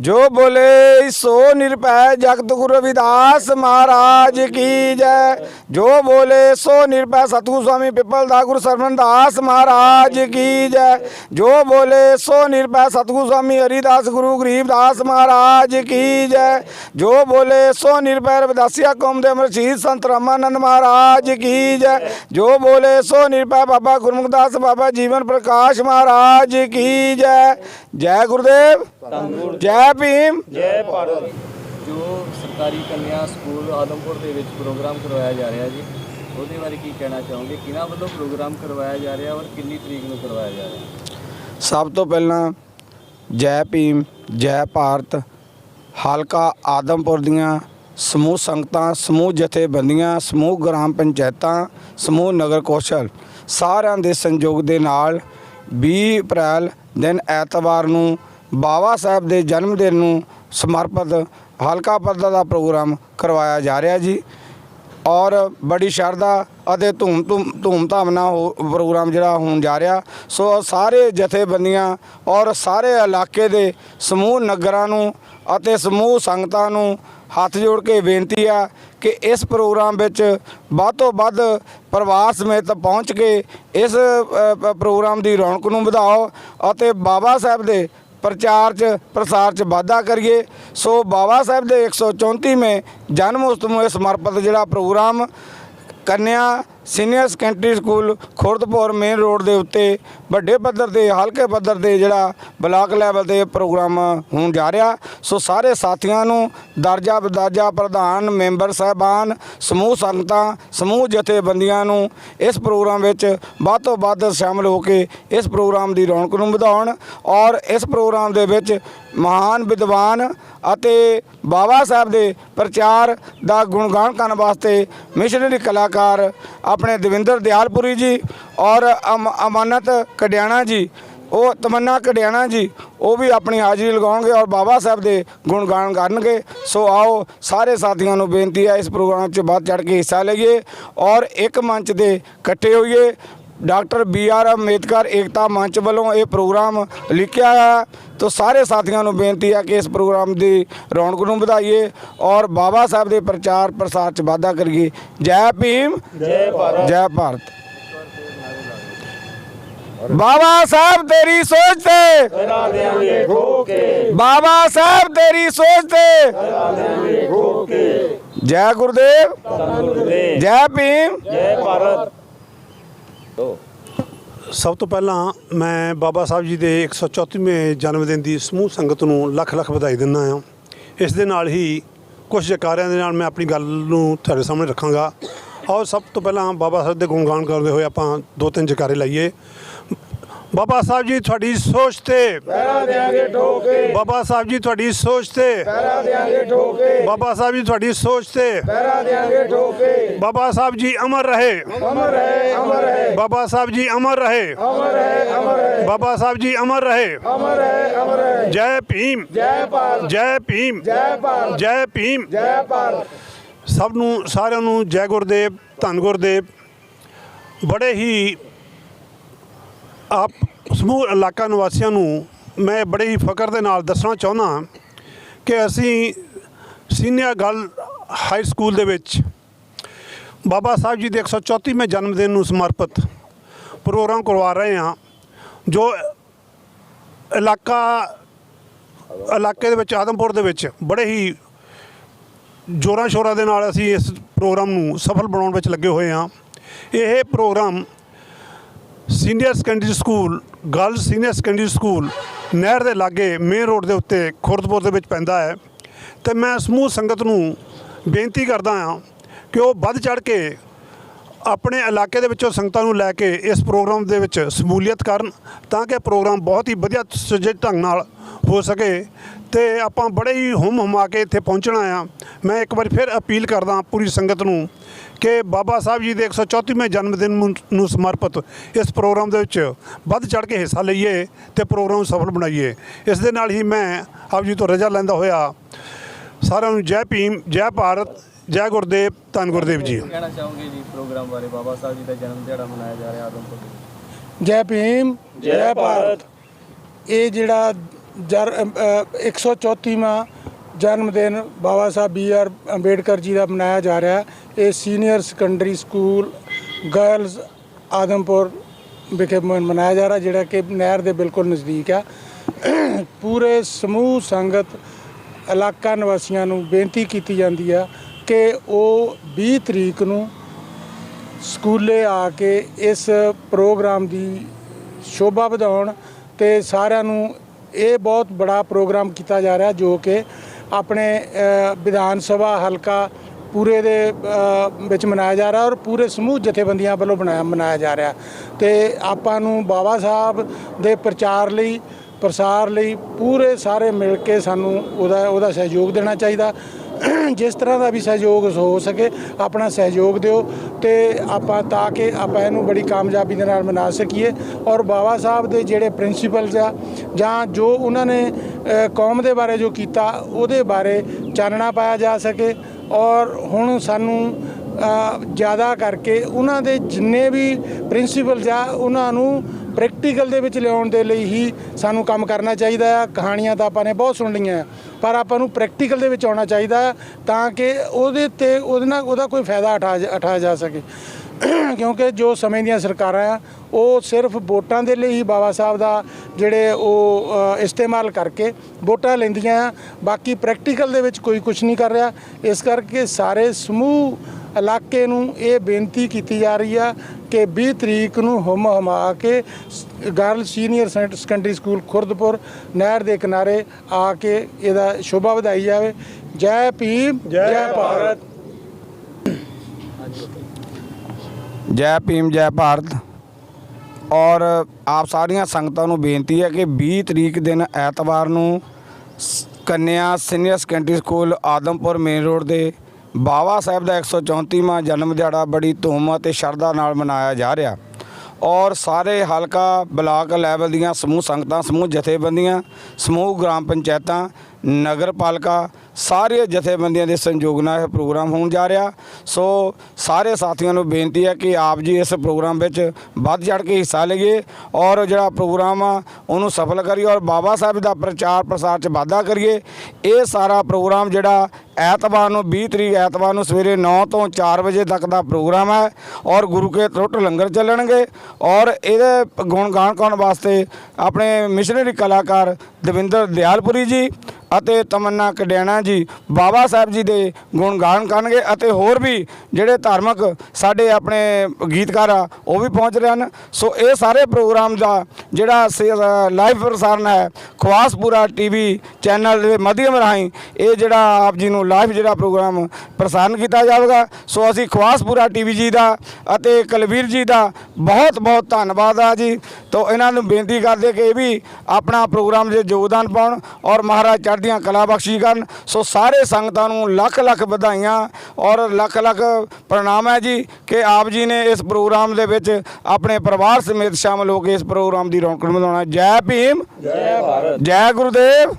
ਜੋ ਬੋਲੇ ਸੋ ਨਿਰਭੈ ਜਗਤ ਗੁਰੂ ਰਵਿਦਾਸ ਮਹਾਰਾਜ ਕੀ ਜੈ। ਜੋ ਬੋਲੇ ਸੋ ਨਿਰਭੈ ਸਤਿਗੁਰੂ ਸਵਾਮੀ ਪਿੱਪਲ ਦਾ ਗੁਰੂ ਸਰਵਨਦਾਸ ਮਹਾਰਾਜ ਕੀ ਜੈ। ਜੋ ਬੋਲੇ ਸੋ ਨਿਰਭੈ ਸਤਿਗੁਰੂ ਸਵਾਮੀ ਹਰੀਦਾਸ ਗੁਰੂ ਗਰੀਬਦਾਸ ਮਹਾਰਾਜ ਕੀ ਜੈ। ਜੋ ਬੋਲੇ ਸੋ ਨਿਰਭੈ ਰਵਿਦਾਸੀਆ ਕੌਮ ਦੇ ਅਮਰ ਸ਼ਹੀਦ ਸੰਤ ਰਾਮਾਨੰਦ ਮਹਾਰਾਜ ਕੀ ਜੈ। ਜੋ ਬੋਲੇ ਸੋ ਨਿਰਭੈ ਬਾਬਾ ਗੁਰਮੁਖਦਾਸ ਬਾਬਾ ਜੀਵਨ ਪ੍ਰਕਾਸ਼ ਮਹਾਰਾਜ ਕੀ ਜੈ। ਜੈ ਗੁਰਦੇਵ। ਜੈ ਭੀਮ। ਜੈ ਭਾਰਤ। ਜੋ ਸਰਕਾਰੀ ਕੰਨਿਆ ਸਕੂਲ ਆਦਮਪੁਰ ਦੇ ਵਿੱਚ ਪ੍ਰੋਗਰਾਮ ਕਰਵਾਇਆ ਜਾ ਰਿਹਾ ਜੀ ਉਹਦੇ ਬਾਰੇ ਕੀ ਕਹਿਣਾ ਚਾਹੋਗੇ? ਕਿਹਨਾਂ ਵੱਲੋਂ ਪ੍ਰੋਗਰਾਮ ਕਰਵਾਇਆ ਜਾ ਰਿਹਾ ਔਰ ਕਿੰਨੀ ਤਰੀਕ ਨੂੰ ਕਰਵਾਇਆ ਜਾ ਰਿਹਾ? ਸਭ ਤੋਂ ਪਹਿਲਾਂ ਜੈ ਭੀਮ ਜੈ ਭਾਰਤ ਹਲਕਾ ਆਦਮਪੁਰ ਦੀਆਂ ਸਮੂਹ ਸੰਗਤਾਂ ਸਮੂਹ ਜਥੇਬੰਦੀਆਂ ਸਮੂਹ ਗ੍ਰਾਮ ਪੰਚਾਇਤਾਂ ਸਮੂਹ ਨਗਰ ਕੌਸ਼ਲ ਸਾਰਿਆਂ ਦੇ ਸੰਯੋਗ ਦੇ ਨਾਲ 20 ਅਪ੍ਰੈਲ ਦਿਨ ਐਤਵਾਰ ਨੂੰ ਬਾਬਾ ਸਾਹਿਬ ਦੇ ਜਨਮ ਦਿਨ ਨੂੰ ਸਮਰਪਿਤ ਹਲਕਾ ਪੱਧਰ ਦਾ ਪ੍ਰੋਗਰਾਮ ਕਰਵਾਇਆ ਜਾ ਰਿਹਾ ਜੀ। ਔਰ ਬੜੀ ਸ਼ਰਧਾ ਅਤੇ ਧੂਮ ਧੂਮ ਧਾਮ ਨਾਲ ਹੋ- ਪ੍ਰੋਗਰਾਮ ਜਿਹੜਾ ਹੋਣ ਜਾ ਰਿਹਾ। ਸੋ ਸਾਰੇ ਜਥੇਬੰਦੀਆਂ ਔਰ ਸਾਰੇ ਇਲਾਕੇ ਦੇ ਸਮੂਹ ਨਗਰਾਂ ਨੂੰ ਅਤੇ ਸਮੂਹ ਸੰਗਤਾਂ ਨੂੰ ਹੱਥ ਜੋੜ ਕੇ ਬੇਨਤੀ ਆ ਕਿ ਇਸ ਪ੍ਰੋਗਰਾਮ ਵਿੱਚ ਵੱਧ ਤੋਂ ਵੱਧ ਪਰਿਵਾਰ ਸਮੇਤ ਪਹੁੰਚ ਕੇ ਇਸ ਅ, ਪ- ਪ੍ਰੋਗਰਾਮ ਦੀ ਰੌਣਕ ਨੂੰ ਵਧਾਓ ਅਤੇ ਬਾਬਾ ਸਾਹਿਬ ਦੇ ਪ੍ਰਚਾਰ ਚ, ਪ੍ਰਸਾਰ ਚ ਵਾਧਾ ਕਰੀਏ। ਸੋ ਬਾਬਾ ਸਾਹਿਬ ਦੇ 134ਵੇਂ ਜਨਮ ਉਤਸਵ ਨੂੰ ਸਮਰਪਿਤ ਜਿਹੜਾ ਪ੍ਰੋਗਰਾਮ, ਕੰਨਿਆ senior secondary school Khurdpur main road ਦੇ ਉੱਤੇ ਵੱਡੇ ਪੱਧਰ ਤੇ, ਹਲਕੇ ਪੱਧਰ ਤੇ ਜਿਹੜਾ ਬਲਾਕ ਲੈਵਲ ਤੇ ਪ੍ਰੋਗਰਾਮ ਹੋਣ ਜਾ ਰਿਹਾ। ਸੋ ਸਾਰੇ ਸਾਥੀਆਂ ਨੂੰ ਦਰਜਾ ਬਦਰਜਾ ਪ੍ਰਧਾਨ ਮੈਂਬਰ ਸਾਹਿਬਾਨ, ਸਮੂਹ ਸੰਗਤਾਂ, ਸਮੂਹ ਜਥੇਬੰਦੀਆਂ ਨੂੰ ਇਸ ਪ੍ਰੋਗਰਾਮ ਵਿੱਚ ਵੱਧ ਤੋਂ ਵੱਧ ਸ਼ਾਮਲ ਹੋ ਕੇ ਇਸ ਪ੍ਰੋਗਰਾਮ ਦੀ ਰੌਣਕ ਨੂੰ ਵਧਾਉਣ ਔਰ ਇਸ ਪ੍ਰੋਗਰਾਮ ਦੇ ਵਿੱਚ ਮਹਾਨ ਵਿਦਵਾਨ ਅਤੇ ਬਾਬਾ ਸਾਹਿਬ ਦੇ ਪ੍ਰਚਾਰ ਦਾ ਗੁਣਗਾਨ ਕਰਨ ਵਾਸਤੇ ਮਿਸ਼ਨਰੀ ਕਲਾਕਾਰ ਆਪਣੇ ਦਵਿੰਦਰ ਦਿਆਲਪੁਰੀ ਜੀ ਔਰ ਅਮ- ਅਮਾਨਤ ਕਡਿਆਣਾ ਜੀ, ਉਹ ਤਮੰਨਾ ਕਡਿਆਣਾ ਜੀ, ਉਹ ਵੀ ਆਪਣੀ ਹਾਜ਼ਰੀ ਲਗਾਉਣਗੇ ਔਰ ਬਾਬਾ ਸਾਹਿਬ ਦੇ ਗੁਣਗਾਨ ਕਰਨਗੇ। ਸੋ ਆਓ ਸਾਰੇ ਸਾਥੀਆਂ ਨੂੰ ਬੇਨਤੀ ਹੈ ਇਸ ਪ੍ਰੋਗਰਾਮ 'ਚ ਵੱਧ ਚੜ ਕੇ ਹਿੱਸਾ ਲਈਏ ਔਰ ਇੱਕ ਮੰਚ ਦੇ ਇਕੱਠੇ ਹੋਈਏ। ਡਾਕਟਰ ਬੀ ਆਰ ਅੰਬੇਦਕਰ ਏਕਤਾ ਮੰਚ ਵੱਲੋਂ ਇਹ ਪ੍ਰੋਗਰਾਮ ਲਿਖਿਆ ਹੈ। ਤੋ ਸਾਰੇ ਸਾਥੀਆਂ ਨੂੰ ਬੇਨਤੀ ਹੈ ਕਿ ਇਸ ਪ੍ਰੋਗਰਾਮ ਦੀ ਰੌਣਕ ਨੂੰ ਵਧਾਈਏ ਔਰ ਬਾਬਾ ਸਾਹਿਬ ਦੇ ਪ੍ਰਚਾਰ ਪ੍ਰਸਾਰ ਚ ਵਾਧਾ ਕਰੀਏ। ਜੈ ਭੀਮ ਜੈ ਭਾਰਤ। ਜੈ ਭਾਰਤ। ਬਾਬਾ ਸਾਹਿਬ ਤੇਰੀ ਸੋਚ ਤੇ। ਕਰਾ ਦੇਾਂਗੇ ਠੋਕੇ ਬਾਬਾ ਸਾਹਿਬ ਤੇਰੀ ਸੋਚ ਤੇ। ਕਰਾ ਦੇਾਂਗੇ ਠੋਕੇ ਜੈ ਸਭ ਤੋਂ ਪਹਿਲਾਂ ਮੈਂ ਬਾਬਾ ਸਾਹਿਬ ਜੀ ਦੇ 134ਵੇਂ ਜਨਮ ਦਿਨ ਦੀ ਸਮੂਹ ਸੰਗਤ ਨੂੰ ਲੱਖ ਲੱਖ ਵਧਾਈ ਦਿੰਦਾ ਹਾਂ। ਇਸ ਦੇ ਨਾਲ ਹੀ ਕੁਝ ਜਕਾਰਿਆਂ ਦੇ ਨਾਲ ਮੈਂ ਆਪਣੀ ਗੱਲ ਨੂੰ ਤੁਹਾਡੇ ਸਾਹਮਣੇ ਰੱਖਾਂਗਾ। ਔਰ ਸਭ ਤੋਂ ਪਹਿਲਾਂ ਬਾਬਾ ਸਾਹਿਬ ਦੇ ਗੁਣਗਾਨ ਕਰਦੇ ਹੋਏ ਆਪਾਂ ਦੋ ਤਿੰਨ ਜਕਾਰੇ ਲਾਈਏ। ਬਾਬਾ ਸਾਹਿਬ ਜੀ ਤੁਹਾਡੀ ਸੋਚ ਤੇ। ਕਰਾ ਦੇਾਂਗੇ ਠੋਕੇ। ਬਾਬਾ ਸਾਹਿਬ ਜੀ ਤੁਹਾਡੀ ਸੋਚ ਤੇ। ਕਰਾ ਦੇਾਂਗੇ ਠੋਕੇ। ਬਾਬਾ ਸਾਹਿਬ ਜੀ ਤੁਹਾਡੀ ਸੋਚ ਤੇ। ਕਰਾ ਦੇਾਂਗੇ ਠੋਕੇ। ਬਾਬਾ ਸਾਹਿਬ ਜੀ ਅਮਰ ਰਹੇ। ਅਮਰ ਹੈ ਅਮਰ ਹੈ ਬਾਬਾ ਸਾਹਿਬ ਜੀ ਅਮਰ ਰਹੇ। ਅਮਰ ਹੈ ਅਮਰ ਹੈ ਬਾਬਾ ਸਾਹਿਬ ਜੀ ਅਮਰ ਰਹੇ। ਅਮਰ ਹੈ ਅਮਰ ਹੈ ਜੈ ਭੀਮ। ਜੈ ਭਾਰਤ। ਜੈ ਭੀਮ। ਜੈ ਭਾਰਤ। ਜੈ ਭੀਮ। ਜੈ ਭਾਰਤ। ਸਭ ਨੂੰ ਸਾਰਿਆਂ ਨੂੰ ਜੈ ਗੁਰਦੇਵ ਧੰਨ ਗੁਰਦੇਵ। ਬੜੇ ਹੀ ਆਪ ਸਮੂਹ ਇਲਾਕਾ ਨਿਵਾਸੀਆਂ ਨੂੰ ਮੈਂ ਬੜੇ ਹੀ ਫਕਰ ਦੇ ਨਾਲ ਦੱਸਣਾ ਚਾਹੁੰਦਾ ਕਿ ਅਸੀਂ ਸੀਨੀਅਰ ਗਰਲ ਹਾਈ ਸਕੂਲ ਦੇ ਵਿੱਚ ਬਾਬਾ ਸਾਹਿਬ ਜੀ ਦੇ 134ਵੇਂ ਜਨਮ ਦਿਨ ਨੂੰ ਸਮਰਪਿਤ ਪ੍ਰੋਗਰਾਮ ਕਰਵਾ ਰਹੇ ਹਾਂ, ਜੋ ਇਲਾਕਾ, ਇਲਾਕੇ ਦੇ ਵਿੱਚ, ਆਦਮਪੁਰ ਦੇ ਵਿੱਚ ਬੜੇ ਹੀ ਜੋਰਾਂ ਸ਼ੋਰਾਂ ਦੇ ਨਾਲ ਅਸੀਂ ਇਸ ਪ੍ਰੋਗਰਾਮ ਨੂੰ ਸਫਲ ਬਣਾਉਣ ਵਿੱਚ ਲੱਗੇ ਹੋਏ ਹਾਂ। ਇਹ program senior secondary school girls senior secondary school ਨਹਿਰ ਦੇ ਲਾਗੇ ਮੇਨ ਰੋਡ ਦੇ ਉੱਤੇ ਖੁਰਦਪੁਰ ਦੇ ਵਿੱਚ ਪੈਂਦਾ ਹੈ। ਤੇ ਮੈਂ ਸਮੂਹ ਸੰਗਤ ਨੂੰ ਬੇਨਤੀ ਕਰਦਾ ਹਾਂ ਕਿ ਉਹ ਵੱਧ ਚੜ ਕੇ ਆਪਣੇ ਇਲਾਕੇ ਦੇ ਵਿੱਚੋਂ ਸੰਗਤਾਂ ਨੂੰ ਲੈ ਕੇ ਇਸ ਪ੍ਰੋਗਰਾਮ ਦੇ ਵਿੱਚ ਸਮੂਲੀਅਤ ਕਰਨ ਤਾਂ ਕਿ ਪ੍ਰੋਗਰਾਮ ਬਹੁਤ ਹੀ ਵਧੀਆ ਸੁਜੇ ਢੰਗ ਨਾਲ ਹੋ ਸਕੇ। ਤੇ ਆਪਾਂ ਬੜੇ ਹੀ ਹੁਮ ਹੁਮਾ ਕੇ ਇੱਥੇ ਪਹੁੰਚਣਾ ਆ। ਮੈਂ ਇੱਕ ਵਾਰ ਫਿਰ ਅਪੀਲ ਕਰਦਾ ਪੂਰੀ ਸੰਗਤ ਨੂੰ ਕਿ ਬਾਬਾ ਸਾਹਿਬ ਜੀ ਦੇ 134ਵੇਂ ਜਨਮ ਦਿਨ ਨੂੰ- ਸਮਰਪਿਤ ਇਸ ਪ੍ਰੋਗਰਾਮ ਦੇ ਵਿੱਚ ਵੱਧ ਚੜ ਕੇ ਹਿੱਸਾ ਲਈਏ ਤੇ ਪ੍ਰੋਗਰਾਮ ਸਫਲ ਬਣਾਈਏ। ਇਸ ਦੇ ਨਾਲ ਹੀ ਮੈਂ ਆਪ ਜੀ ਤੋਂ ਰਜਾ ਲੈਂਦਾ ਹੋਇਆ ਸਾਰਿਆਂ ਨੂੰ ਜੈ ਭੀਮ ਜੈ ਭਾਰਤ ਜੈ ਗੁਰਦੇਵ ਧੰਨ ਗੁਰਦੇਵ ਜੀ। ਕਹਿਣਾ ਚਾਹੋਗੇ ਜੀ ਪ੍ਰੋਗਰਾਮ ਬਾਰੇ? ਬਾਬਾ ਸਾਹਿਬ ਜੀ ਦਾ ਜਨਮ ਦਿਹਾੜਾ ਮਨਾਇਆ ਜਾ ਰਿਹਾ ਆਦਮਪੁਰ ਜੈ ਭੀਮ ਜੈ ਭਾਰਤ। ਇਹ ਜਿਹੜਾ ਜਰ ਅ, 134ਵਾਂ ਜਨਮ ਦਿਨ ਬਾਬਾ ਸਾਹਿਬ ਬੀ ਆਰ ਅੰਬੇਡਕਰ ਜੀ ਦਾ ਮਨਾਇਆ ਜਾ ਰਿਹਾ ਹੈ। ਇਹ senior secondary school girls Adampur ਵਿਖੇ ਮ- ਮਨਾਇਆ ਜਾ ਰਿਹਾ ਜਿਹੜਾ ਕਿ ਨਹਿਰ ਦੇ ਬਿਲਕੁਲ ਨਜ਼ਦੀਕ ਆ ਪੂਰੇ ਸਮੂਹ ਸੰਗਤ ਇਲਾਕਾ ਨਿਵਾਸੀਆਂ ਨੂੰ ਬੇਨਤੀ ਕੀਤੀ ਜਾਂਦੀ ਆ ਕਿ ਉਹ 20 ਤਰੀਕ ਨੂੰ ਸਕੂਲੇ ਆ ਕੇ ਇਸ ਪ੍ਰੋਗਰਾਮ ਦੀ ਸ਼ੋਭਾ ਵਧਾਉਣ ਤੇ ਸਾਰਿਆਂ ਨੂੰ ਇਹ ਬਹੁਤ ਬੜਾ ਪ੍ਰੋਗਰਾਮ ਕੀਤਾ ਜਾ ਰਿਹਾ ਜੋ ਕਿ ਆਪਣੇ ਵਿਧਾਨ ਸਭਾ ਹਲਕਾ ਪੂਰੇ ਦੇ ਵਿੱਚ ਮਨਾਇਆ ਜਾ ਰਿਹਾ ਔਰ ਪੂਰੇ ਸਮੂਹ ਜਥੇਬੰਦੀਆਂ ਵੱਲੋਂ ਬਣਾਇਆ, ਮਨਾਇਆ ਜਾ ਰਿਹਾ। ਤੇ ਆਪਾਂ ਨੂੰ ਬਾਬਾ ਸਾਹਿਬ ਦੇ ਪ੍ਰਚਾਰ ਲਈ, ਪ੍ਰਸਾਰ ਲਈ ਪੂਰੇ ਸਾਰੇ ਮਿਲ ਕੇ ਸਾਨੂੰ ਉਹਦਾ ਉਹਦਾ ਸਹਿਯੋਗ ਦੇਣਾ ਚਾਹੀਦਾ। ਜਿਸ ਤਰ੍ਹਾਂ ਦਾ ਵੀ ਸਹਿਯੋਗ ਹੋ ਸਕੇ, ਆਪਣਾ ਸਹਿਯੋਗ ਦਿਓ ਤੇ ਆਪਾਂ ਤਾਂ ਕਿ ਆਪਾਂ ਇਹਨੂੰ ਬੜੀ ਕਾਮਯਾਬੀ ਦੇ ਨਾਲ ਮਨਾ ਸਕੀਏ। ਔਰ ਬਾਬਾ ਸਾਹਿਬ ਦੇ ਜਿਹੜੇ ਪ੍ਰਿੰਸੀਪਲਸ ਆ, ਜਾਂ ਜੋ ਉਹਨਾਂ ਨੇ ਕੌਮ ਦੇ ਬਾਰੇ ਜੋ ਕੀਤਾ, ਉਹਦੇ ਬਾਰੇ ਚਾਨਣਾ ਪਾਇਆ ਜਾ ਸਕੇ। ਔਰ ਹੁਣ ਸਾਨੂੰ ਜ਼ਿਆਦਾ ਕਰਕੇ ਉਹਨਾਂ ਦੇ ਜਿੰਨੇ ਵੀ ਪ੍ਰਿੰਸੀਪਲਸ ਆ, ਉਹਨਾਂ ਨੂੰ ਪ੍ਰੈਕਟੀਕਲ ਦੇ ਵਿੱਚ ਲਿਆਉਣ ਦੇ ਲਈ ਹੀ ਸਾਨੂੰ ਕੰਮ ਕਰਨਾ ਚਾਹੀਦਾ ਆ। ਕਹਾਣੀਆਂ ਤਾਂ ਆਪਾਂ ਨੇ ਬਹੁਤ ਸੁਣ ਲਈਆਂ ਪਰ ਆਪਾਂ ਨੂੰ ਪ੍ਰੈਕਟੀਕਲ ਦੇ ਵਿੱਚ ਆਉਣਾ ਚਾਹੀਦਾ ਆ ਤਾਂ ਕਿ ਉਹਦੇ ਤੇ ਉਹਦੇ ਨਾਲ ਉਹਦਾ ਕੋਈ ਫਾਇਦਾ ਉਠਾ ਉਠਾਇਆ ਜਾ ਸਕੇ। ਕਿਉਂਕਿ ਜੋ ਸਮੇਂ ਦੀਆਂ ਸਰਕਾਰਾਂ ਆ, ਉਹ ਸਿਰਫ ਵੋਟਾਂ ਦੇ ਲਈ ਹੀ ਬਾਬਾ ਸਾਹਿਬ ਦਾ ਜਿਹੜੇ ਉਹ ਇਸਤੇਮਾਲ ਕਰਕੇ ਵੋਟਾਂ ਲੈਂਦੀਆਂ ਆ, ਬਾਕੀ ਪ੍ਰੈਕਟੀਕਲ ਦੇ ਵਿੱਚ ਕੋਈ ਕੁਝ ਨਹੀਂ ਕਰ ਰਿਹਾ। ਇਸ ਕਰਕੇ ਸਾਰੇ ਸਮੂਹ ਇਲਾਕੇ ਨੂੰ ਇਹ ਬੇਨਤੀ ਕੀਤੀ ਜਾ ਰਹੀ ਆ ਕਿ 20 ਤਰੀਕ ਨੂੰ ਹੁਮ ਹਮਾ ਕੇ girl senior second- secondary school Khurdpur ਨਹਿਰ ਦੇ ਕਿਨਾਰੇ ਆ ਕੇ ਇਹਦਾ ਸ਼ੋਭਾ ਵਧਾਈ ਜਾਵੇ। ਜੈ ਭੀਮ ਜੈ ਭਾਰਤ। ਜੈ ਭੀਮ ਜੈ ਭਾਰਤ। ਔਰ ਆਪ ਸਾਰੀਆਂ ਸੰਗਤਾਂ ਨੂੰ ਬੇਨਤੀ ਹੈ ਕਿ 20 ਤਰੀਕ ਦਿਨ ਐਤਵਾਰ ਨੂੰ ਕੰਨਿਆ senior secondary school Adampur main road ਦੇ ਬਾਵਾ ਸਾਹਿਬ ਦਾ 134ਵਾਂ ਜਨਮ ਦਿਹਾੜਾ ਬੜੀ ਧੂਮ ਅਤੇ ਸ਼ਰਧਾ ਨਾਲ ਮਨਾਇਆ ਜਾ ਰਿਹਾ। ਔਰ ਸਾਰੇ ਹਲਕਾ, ਬਲਾਕ ਲੈਵਲ ਦੀਆਂ ਸਮੂਹ ਸੰਗਤਾਂ, ਸਮੂਹ ਜਥੇਬੰਦੀਆਂ, ਸਮੂਹ ਗ੍ਰਾਮ ਪੰਚਾਇਤਾਂ ਨਗਰ ਪਾਲਿਕਾ ਸਾਰੇ ਜਥੇਬੰਦੀਆਂ ਦੇ ਸੰਯੋਗ ਨਾਲ ਇਹ ਪ੍ਰੋਗਰਾਮ ਹੋਣ ਜਾ ਰਿਹਾ। ਸੋ ਸਾਰੇ ਸਾਥੀਆਂ ਨੂੰ ਬੇਨਤੀ ਹੈ ਕਿ ਆਪ ਜੀ ਇਸ ਪ੍ਰੋਗਰਾਮ ਵਿੱਚ ਵੱਧ ਚੜ ਕੇ ਹਿੱਸਾ ਲਈਏ ਔਰ ਜਿਹੜਾ ਪ੍ਰੋਗਰਾਮ ਆ, ਉਹਨੂੰ ਸਫਲ ਕਰੀਏ ਔਰ ਬਾਬਾ ਸਾਹਿਬ ਦਾ ਪ੍ਰਚਾਰ ਪ੍ਰਸਾਰ 'ਚ ਵਾਧਾ ਕਰੀਏ। ਇਹ ਸਾਰਾ ਪ੍ਰੋਗਰਾਮ ਜਿਹੜਾ ਐਤਵਾਰ ਨੂੰ 20 ਤਰੀਕ ਐਤਵਾਰ ਨੂੰ ਸਵੇਰੇ 9 ਤੋਂ 4 ਵਜੇ ਤੱਕ ਦਾ ਪ੍ਰੋਗਰਾਮ ਹੈ ਔਰ ਗੁਰੂ ਕੇ ਟੁੱਟ ਲੰਗਰ ਚੱਲਣਗੇ ਔਰ ਇਹਦੇ ਗੁਣ ਗਾਣ ਗਾਉਣ ਵਾਸਤੇ ਆਪਣੇ ਮਿਸ਼ਨਰੀ ਕਲਾਕਾਰ ਦਵਿੰਦਰ ਦਿਆਲਪੁਰੀ ਜੀ ਅਤੇ ਤਮੰਨਾ ਕਡਿਆਣਾ ਜੀ। ਬਾਬਾ ਸਾਹਿਬ ਜੀ ਦੇ ਗੁਣਗਾਨ ਕਰਨਗੇ ਅਤੇ ਹੋਰ ਵੀ ਜਿਹੜੇ ਧਾਰਮਿਕ ਸਾਡੇ ਆਪਣੇ ਗੀਤਕਾਰ ਆ, ਉਹ ਵੀ ਪਹੁੰਚ ਰਹੇ ਹਨ। ਸੋ ਇਹ ਸਾਰੇ ਪ੍ਰੋਗਰਾਮ ਦਾ ਜਿਹੜਾ ਲਾਈਵ ਪ੍ਰਸਾਰਣ ਹੈ ਖਵਾਸਪੂਰਾ ਟੀਵੀ ਚੈਨਲ ਦੇ ਮਾਧਿਅਮ ਰਾਹੀਂ ਇਹ ਜਿਹੜਾ ਆਪ ਜੀ ਨੂੰ ਲਾਈਵ ਜਿਹੜਾ ਪ੍ਰੋਗਰਾਮ ਪ੍ਰਸਾਰਣ ਕੀਤਾ ਜਾਵੇਗਾ। ਸੋ ਅਸੀਂ ਖਵਾਸਪੂਰਾ ਟੀਵੀ ਜੀ ਦਾ ਅਤੇ ਕੁਲਵੀਰ ਜੀ ਦਾ ਬਹੁਤ ਬਹੁਤ ਧੰਨਵਾਦ ਆ ਜੀ। ਤੋ ਇਹਨਾਂ ਨੂੰ ਬੇਨਤੀ ਕਰਦੇ ਕਿ ਇਹ ਵੀ ਆਪਣਾ ਪ੍ਰੋਗਰਾਮ ਦੇ ਯੋਗਦਾਨ ਪਾਉਣ ਔਰ ਮਹਾਰਾਜ ਚੜ੍ਹਦੀਆਂ ਕਲਾ ਬਖਸ਼ੀ ਕਰਨ। ਸੋ ਸਾਰੇ ਸੰਗਤਾਂ ਨੂੰ ਲੱਖ ਲੱਖ ਵਧਾਈਆਂ ਔਰ ਲੱਖ ਲੱਖ ਪ੍ਰਣਾਮ ਹੈ ਜੀ ਕਿ ਆਪ ਜੀ ਨੇ ਇਸ ਪ੍ਰੋਗਰਾਮ ਦੇ ਵਿੱਚ ਆਪਣੇ ਪਰਿਵਾਰ ਸਮੇਤ ਸ਼ਾਮਲ ਹੋ ਕੇ ਇਸ ਪ੍ਰੋਗਰਾਮ ਦੀ ਰੌਣਕ ਵਧਾਉਣਾ ਜੈ ਭੀਮ। ਜੈ ਭਾਰਤ। ਜੈ ਗੁਰਦੇਵ।